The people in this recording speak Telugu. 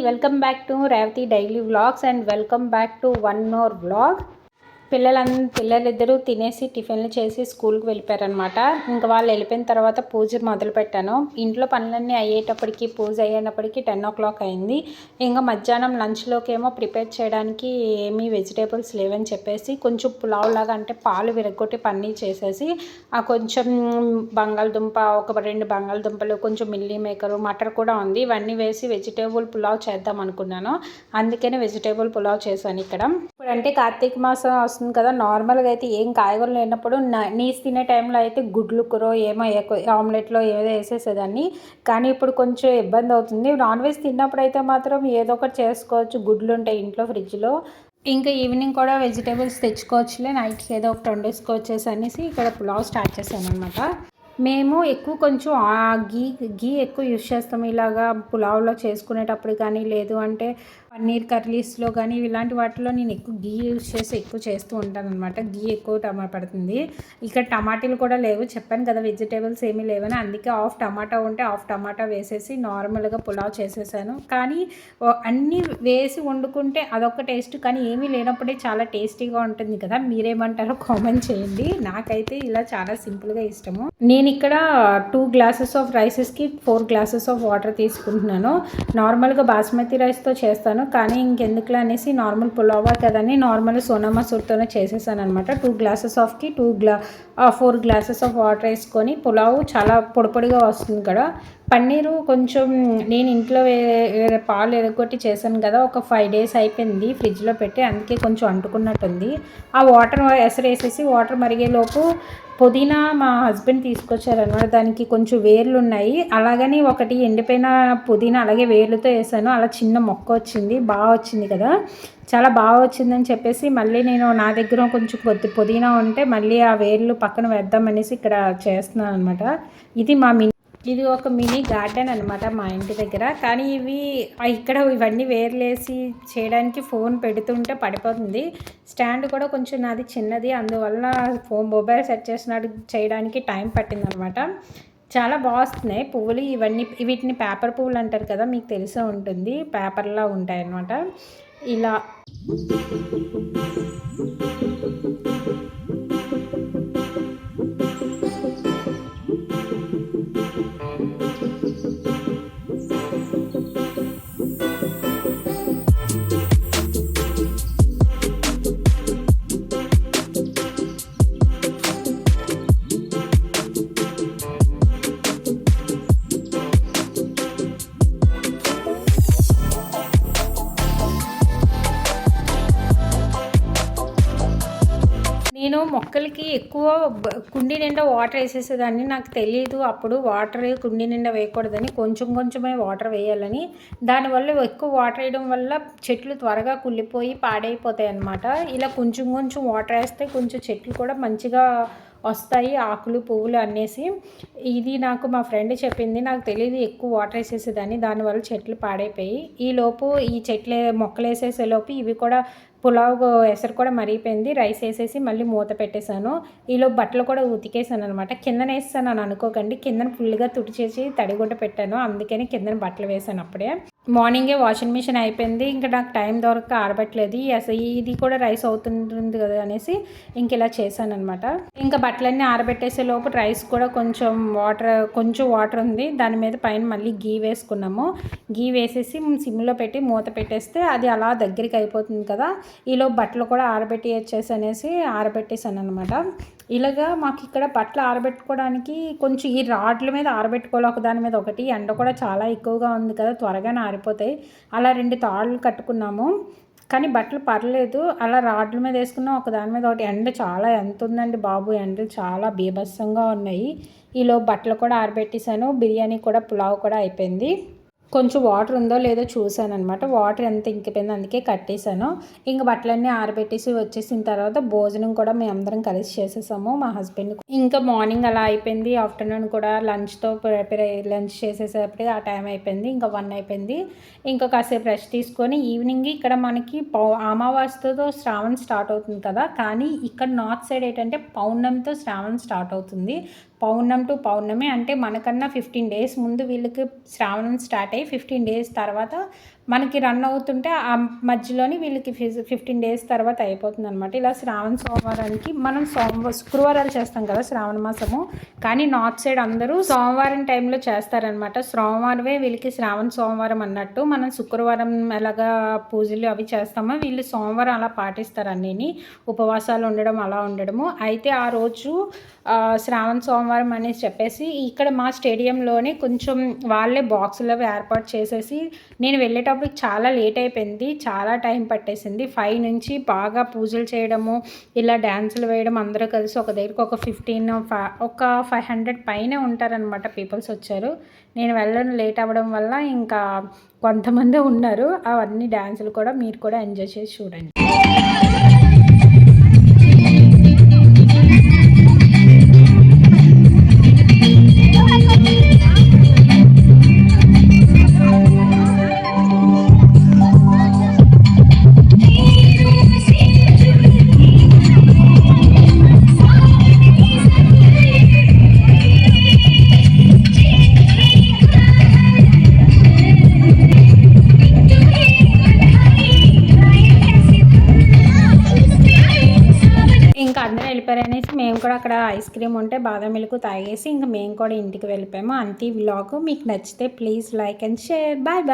Welcome back to Revathi daily vlogs and welcome back to one more vlog పిల్లలంద పిల్లలిద్దరూ తినేసి టిఫిన్లు చేసి స్కూల్కి వెళ్ళిపోయారనమాట ఇంకా వాళ్ళు వెళ్ళిపోయిన తర్వాత పూజ మొదలు పెట్టాను ఇంట్లో పనులన్నీ అయ్యేటప్పటికి పూజ అయ్యేటప్పటికి టెన్ ఓ క్లాక్ అయింది. ఇంకా మధ్యాహ్నం లంచ్లోకి ఏమో ప్రిపేర్ చేయడానికి ఏమీ వెజిటేబుల్స్ లేవని చెప్పేసి కొంచెం పులావ్ లాగా అంటే పాలు విరగొట్టి పన్నీర్ చేసేసి ఆ కొంచెం బంగాళదుంప ఒక రెండు బంగాళదుంపలు కొంచెం మిల్లీ మేకరు మటర్ కూడా ఉంది. ఇవన్నీ వేసి వెజిటేబుల్ పులావ్ చేద్దాం అనుకున్నాను. అందుకనే వెజిటేబుల్ పులావ్ చేశాను ఇక్కడ. ఇప్పుడు అంటే కార్తీక మాసం వస్తుంది కదా. నార్మల్గా అయితే ఏం కాయగూరలు లేనప్పుడు నీస్ తినే టైంలో అయితే గుడ్లు కూర ఏమో ఆమ్లెట్లో ఏదో వేసేసేదాన్ని. కానీ ఇప్పుడు కొంచెం ఇబ్బంది అవుతుంది. నాన్ వెజ్ తిన్నప్పుడు అయితే మాత్రం ఏదో ఒకటి చేసుకోవచ్చు. గుడ్లు ఉంటాయి ఇంట్లో ఫ్రిడ్జ్లో. ఇంకా ఈవినింగ్ కూడా వెజిటేబుల్స్ తెచ్చుకోవచ్చులే. నైట్కి ఏదో ఒకటి వండేసుకోవచ్చేసి అనేసి ఇక్కడ పులావ్ స్టార్ట్ చేశాను అనమాట మేము ఎక్కువ కొంచెం గీ గీ ఎక్కువ యూస్ చేస్తాం. ఇలాగా పులావ్లో చేసుకునేటప్పుడు కానీ లేదు అంటే పన్నీర్ కర్రీస్లో కానీ ఇలాంటి వాటిలో నేను ఎక్కువ గీ యూజ్ చేసి ఎక్కువ చేస్తూ ఉంటాను అనమాట గీ ఎక్కువ టమా పడుతుంది. ఇక్కడ టమాటాలు కూడా లేవు. చెప్పాను కదా వెజిటేబుల్స్ ఏమీ లేవని. అందుకే హాఫ్ టమాటా ఉంటే హాఫ్ టమాటా వేసేసి నార్మల్గా పులావ్ చేసేసాను. కానీ అన్నీ వేసి వండుకుంటే అదొక టేస్ట్. కానీ ఏమీ లేనప్పుడే చాలా టేస్టీగా ఉంటుంది కదా. మీరేమంటారో కామెంట్ చేయండి. నాకైతే ఇలా చాలా సింపుల్గా ఇష్టము. నేను ఇక్కడ టూ గ్లాసెస్ ఆఫ్ రైసెస్కి ఫోర్ గ్లాసెస్ ఆఫ్ వాటర్ తీసుకుంటున్నాను. నార్మల్గా బాస్మతి రైస్తో చేస్తాను. చేశాను కానీ ఇంకెందుకులే అనేసి నార్మల్ పులావా కదని నార్మల్ సోనా మసూర్తోనే చేసేసాను అనమాట టూ గ్లాసెస్ ఆఫ్కి టూ గ్లా ఫోర్ గ్లాసెస్ ఆఫ్ వాటర్ వేసుకొని పులావ్ చాలా పొడిపొడిగా వస్తుంది కదా. పన్నీరు కొంచెం నేను ఇంట్లో వేరే పాలు ఎరగొట్టి చేశాను కదా ఒక ఫైవ్ డేస్ అయిపోయింది ఫ్రిడ్జ్లో పెట్టి అందుకే కొంచెం అంటుకున్నట్టుంది. ఆ వాటర్ ఎసరేసేసి వాటర్ మరిగేలోపు పుదీనా మా హస్బెండ్ తీసుకొచ్చారనమాట దానికి కొంచెం వేర్లు ఉన్నాయి. అలాగని ఒకటి ఎండిపోయిన పుదీనా అలాగే వేర్లతో వేసాను. అలా చిన్న మొక్క వచ్చింది బాగా వచ్చింది కదా. చాలా బాగా వచ్చిందని చెప్పేసి మళ్ళీ నేను నా దగ్గర కొంచెం కొద్ది పుదీనా ఉంటే మళ్ళీ ఆ వేర్లు పక్కన వేద్దామనేసి ఇక్కడ చేస్తున్నాను అనమాట ఇది మా మిన్ ఇది ఒక మినీ గార్డెన్ అనమాట మా ఇంటి దగ్గర. కానీ ఇవి ఇక్కడ ఇవన్నీ వేర్లేసి చేయడానికి ఫోన్ పెడుతుంటే పడిపోతుంది. స్టాండ్ కూడా కొంచెం నాది చిన్నది. అందువల్ల ఫోన్ మొబైల్ సెట్ చేసినట్టు చేయడానికి టైం పట్టిందనమాట చాలా బాగుస్తున్నాయి పువ్వులు. ఇవన్నీ వీటిని పేపర్ పువ్వులు అంటారు కదా మీకు తెలిసే ఉంటుంది. పేపర్లా ఉంటాయి అన్నమాట ఇలా. నేను మొక్కలకి ఎక్కువ కుండి నిండా వాటర్ వేసేసేదాన్ని. నాకు తెలియదు అప్పుడు వాటర్ కుండి నిండా వేయకూడదని కొంచెం కొంచెమే వాటర్ వేయాలని. దానివల్ల ఎక్కువ వాటర్ వేయడం వల్ల చెట్లు త్వరగా కుళ్ళిపోయి పాడైపోతాయి అన్నమాట. ఇలా కొంచెం కొంచెం వాటర్ వేస్తే కొంచెం చెట్లు కూడా మంచిగా వస్తాయి ఆకులు పువ్వులు అనేసి. ఇది నాకు మా ఫ్రెండ్ చెప్పింది. నాకు తెలియదు ఎక్కువ వాటర్ వేసేసేదాన్ని దానివల్ల చెట్లు పాడైపోయి. ఈ లోపు ఈ చెట్లు మొక్కలు వేసేసేలోపు ఇవి కూడా పులావ్ ఎసరు కూడా మరిగిపోయింది. రైస్ వేసేసి మళ్ళీ మూత పెట్టేశాను. ఈలో బట్టలు కూడా ఉతికేసాను అనమాట కిందన వేస్తాను అని అనుకోకండి. కిందన ఫుల్గా తుడిచేసి తడిగుడ్డ పెట్టాను. అందుకని కిందన బట్టలు వేసాను అప్పుడే. మార్నింగే వాషింగ్ మిషన్ అయిపోయింది. ఇంకా నాకు టైం దొరక ఆరబెట్టలేదు. అసలు ఇది కూడా రైస్ అవుతుంటుంది కదా అనేసి ఇంక ఇలా చేశాను అనమాట ఇంకా బట్టలన్నీ ఆరబెట్టేసే లోపు రైస్ కూడా కొంచెం వాటర్ కొంచెం వాటర్ ఉంది. దాని మీద పైన మళ్ళీ గీ వేసుకున్నాము. గీ వేసేసి సిమ్లో పెట్టి మూత పెట్టేస్తే అది అలా దగ్గరికి అయిపోతుంది కదా. ఈలో బట్టలు కూడా ఆరబెట్టి వచ్చేసి అనేసి ఆరబెట్టేసాను అనమాట ఇలాగా మాకు ఇక్కడ బట్టలు ఆరబెట్టుకోవడానికి కొంచెం ఈ రాడ్ల మీద ఆరబెట్టుకోవాలి. ఒక దాని మీద ఒకటి. ఎండ కూడా చాలా ఎక్కువగా ఉంది కదా త్వరగానే ఆరిపోతాయి. అలా రెండు తాళ్ళు కట్టుకున్నాము. కానీ బట్టలు పర్లేదు. అలా రాడ్ల మీద వేసుకున్నాం. ఒక దాని మీద ఒకటి. ఎండ చాలా ఎంత ఉందండి బాబు. ఎండలు చాలా బీభత్సంగా ఉన్నాయి. ఈలో బట్టలు కూడా ఆరబెట్టేశాను. బిర్యానీ కూడా పులావ్ కూడా అయిపోయింది. కొంచెం వాటర్ ఉందో లేదో చూశాను అనమాట వాటర్ ఎంత ఇంకిపోయింది అందుకే కట్టేశాను. ఇంక బట్టలన్నీ ఆరబెట్టేసి వచ్చేసిన తర్వాత భోజనం కూడా మేము అందరం కలిసి చేసేసాము. మా హస్బెండ్ ఇంకా మార్నింగ్ అలా అయిపోయింది. ఆఫ్టర్నూన్ కూడా లంచ్తో ప్రిపేర్ అయ్యి లంచ్ చేసేసేపటికి ఆ టైం అయిపోయింది. ఇంకా వన్ అయిపోయింది. ఇంకా కాసేపు రెస్ట్ తీసుకొని ఈవినింగ్ ఇక్కడ మనకి పౌ అమావాస్యతో శ్రావణ్ స్టార్ట్ అవుతుంది కదా. కానీ ఇక్కడ నార్త్ సైడ్ ఏంటంటే పౌర్ణమితో శ్రావణ్ స్టార్ట్ అవుతుంది. పౌర్ణం టు పౌర్ణమి అంటే మనకన్నా ఫిఫ్టీన్ డేస్ ముందు వీళ్ళకి శ్రావణం స్టార్ట్ అయ్యి ఫిఫ్టీన్ డేస్ తర్వాత మనకి రన్ అవుతుంటే ఆ మధ్యలోని వీళ్ళకి ఫిఫ్టీన్ డేస్ తర్వాత అయిపోతుంది అనమాట ఇలా శ్రావణ సోమవారానికి మనం సోమవారం శుక్రవారాలు చేస్తాం కదా శ్రావణ మాసము. కానీ నార్త్ సైడ్ అందరూ సోమవారం టైంలో చేస్తారనమాట సోమవారమే వీళ్ళకి శ్రావణ సోమవారం అన్నట్టు మనం శుక్రవారం ఎలాగా పూజలు అవి చేస్తామో వీళ్ళు సోమవారం అలా పాటిస్తారు అన్నీ ఉపవాసాలు ఉండడం అలా ఉండడము. అయితే ఆ రోజు శ్రావణ సోమవారం అనేసి చెప్పేసి ఇక్కడ మా స్టేడియంలోనే కొంచెం వాళ్ళే బాక్సులు అవి ఏర్పాటు చేసేసి నేను వెళ్ళేటప్పుడు చాలా లేట్ అయిపోయింది చాలా టైం పట్టేసింది. ఫైవ్ నుంచి బాగా పూజలు చేయడము ఇలా డ్యాన్సులు వేయడం అందరూ కలిసి ఒక దగ్గరికి ఒక ఫిఫ్టీన్ ఒక ఫైవ్ హండ్రెడ్ పైనే ఉంటారనమాట పీపుల్స్ వచ్చారు. నేను వెళ్ళడం లేట్ అవ్వడం వల్ల ఇంకా కొంతమంది ఉన్నారు. అవన్నీ డ్యాన్సులు కూడా మీరు కూడా ఎంజాయ్ చేసి చూడండి. ఇంకా అందరూ వెళ్ళిపోయారు అనేసి మేము కూడా అక్కడ ఐస్ క్రీమ్ ఉంటే బాదం మిల్క్ తాగేసి ఇంకా మేము కూడా ఇంటికి వెళ్ళిపోయాము. అంతే వ్లాగ్ మీకు నచ్చితే please like and share. Bye bye.